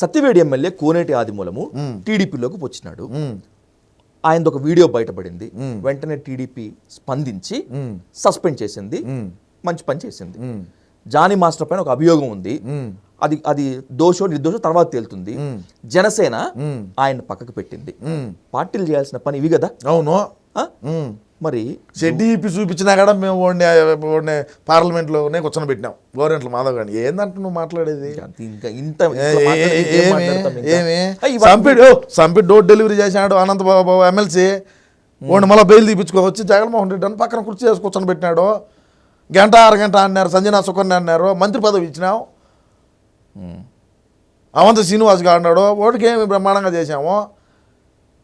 Satyavedu MLA కోనేటి ఆదిమూలము టీడీపీలోకి వచ్చినాడు. ఆయనది ఒక వీడియో బయటపడింది. వెంటనే టీడీపీ స్పందించి సస్పెండ్ చేసింది. మంచి పని చేసింది. జానీ మాస్టర్ పైన ఒక అభియోగం ఉంది. అది అది దోషో నిర్దోషో తర్వాత తేలుతుంది. జనసేన ఆయన పక్కకు పెట్టింది. పార్టీలు చేయాల్సిన పని ఇవి కదా? అవును? మరి షెడ్డీ ఇప్పి చూపించినా కూడా మేము ఓడిని ఓడిని పార్లమెంట్లోనే కూర్చొని పెట్టినాం గవర్నమెంట్లో మాధవ్ గారిని. ఏందంటే నువ్వు మాట్లాడేది? ఇంకా ఇంత ఏమి సంపిడ్ డోర్ డెలివరీ చేశాడు అనంత బాబు ఎమ్మెల్సీ. వాడిని మళ్ళీ బెయిల్ తీపించుకోవచ్చి జగన్మోహన్ రెడ్డి అని పక్కన కుర్చీ వేసి కూర్చొని పెట్టినాడు గంట అరగంట అన్నారు. సంజనా సుకన్య అన్నారు. మంత్రి పదవి ఇచ్చినావు అవంత శ్రీనివాస్ గారు అన్నాడు. ఓటికి ఏమి బ్రహ్మాండంగా చేశాము.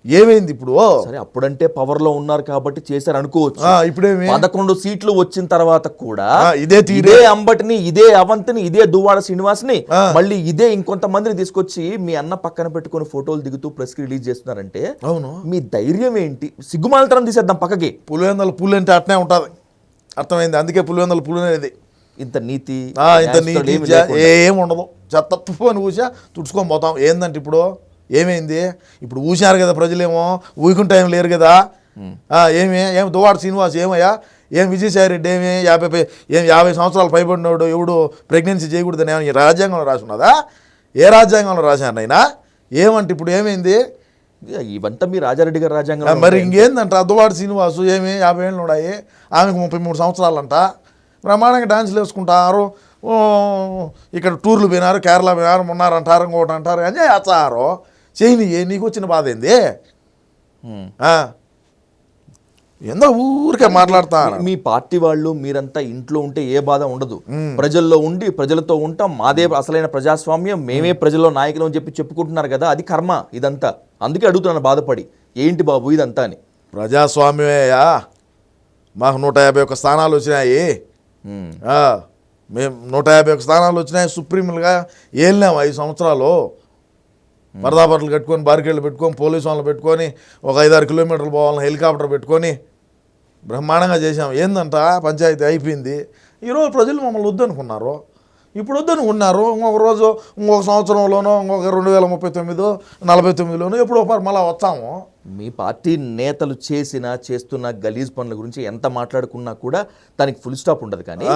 ఏమైంది ఇప్పుడు? సరే అప్పుడంటే పవర్లో ఉన్నారు కాబట్టి చేశారు అనుకోవచ్చు. ఇప్పుడేమి? పదకొండు సీట్లు వచ్చిన తర్వాత కూడా ఇదే. ఇదే అంబటిని ఇదే అవంతిని ఇదే దువ్వాడ శ్రీనివాస్ని. మళ్ళీ ఇదే ఇంకొంతమందిని తీసుకొచ్చి మీ అన్న పక్కన పెట్టుకొని ఫోటోలు దిగుతూ ప్రెస్కి రిలీజ్ చేస్తున్నారంటే అవును. మీ ధైర్యం ఏంటి? సిగ్గుమాలతనం తీసేద్దాం పక్కకి. పులివెందల పులి అంటే అట్నే ఉంటుంది. అర్థమైంది? అందుకే పులివెందల పులి అనేది. ఇంత నీతి ఆ, ఇంత నీతి. ఏం ఉండదు చెత్త అని ఊసా తుడుచుకొని పోతాం. ఏందంటే ఇప్పుడు? ఏమైంది? ఇప్పుడు ఊసారు కదా ప్రజలేమో ఊయకుని టైం లేరు కదా. ఏమి? ఏం దువాడ శ్రీనివాస్ ఏమయ్యా? ఏం విజయసాయి రెడ్డి ఏమి? యాభై ఏం యాభై సంవత్సరాలు పైబడినోడు ఎవడు ప్రెగ్నెన్సీ చేయకూడదని ఏమని రాజ్యాంగంలో రాసి ఉన్నదా ఏ రాజ్యాంగంలో రాశాను అయినా ఏమంటే ఇప్పుడు ఏమైంది? ఇవంతా మీ రాజారెడ్డి గారి రాజ్యాంగం మరి ఇంకేందంట? అద్దువాడు శ్రీనివాసు ఏమి? యాభై ఏళ్ళు ఉన్నాయి. ఆమెకు ముప్పై మూడు సంవత్సరాలంట. బ్రహ్మాండంగా డాన్సులు వేసుకుంటారు. ఇక్కడ టూర్లు పోయినారు కేరళ పోయినారు ఉన్నారంటారు ఇంకోటి అంటారు. ఎంజాయ్ చేస్తారు చేయని నీకు వచ్చిన బాధ ఏంది. ఏందో ఊరికే మాట్లాడతా మీ పార్టీ వాళ్ళు మీరంతా ఇంట్లో ఉంటే ఏ బాధ ఉండదు. ప్రజల్లో ఉండి ప్రజలతో ఉంటాం. మాదే అసలైన ప్రజాస్వామ్యం. మేమే ప్రజల్లో నాయకులు అని చెప్పి చెప్పుకుంటున్నారు కదా అది కర్మ ఇదంతా. అందుకే అడుగుతున్నాను బాధపడి ఏంటి బాబు ఇదంతా అని. ప్రజాస్వామ్యమేయా మాకు నూట యాభై ఒక్క స్థానాలు వచ్చినాయి. మేము నూట యాభై ఒక స్థానాలు వచ్చినాయి సుప్రీంలుగా. ఏళ్ళాము ఐదు సంవత్సరాలు. వరదాపట్లు కట్టుకొని బారికేళ్ళు పెట్టుకొని పోలీసు వాళ్ళని పెట్టుకొని ఒక ఐదారు కిలోమీటర్లు పోవాలని హెలికాప్టర్ పెట్టుకొని బ్రహ్మాండంగా చేసాం ఏందంట? పంచాయతీ అయిపోయింది. ఈరోజు ప్రజలు మమ్మల్ని వద్దనుకున్నారు. ఇప్పుడు వద్దనుకున్నారు. ఇంకొక రోజు ఇంకొక సంవత్సరంలోనో ఇంకొక రెండు వేల ముప్పై తొమ్మిదో నలభై తొమ్మిదిలోనో ఎప్పుడో ఒకసారి మళ్ళీ వచ్చాము. మీ పార్టీ నేతలు చేసిన చేస్తున్న గలీజ్ పనుల గురించి ఎంత మాట్లాడుకున్నా కూడా దానికి ఫుల్ స్టాప్ ఉండదు కానీ.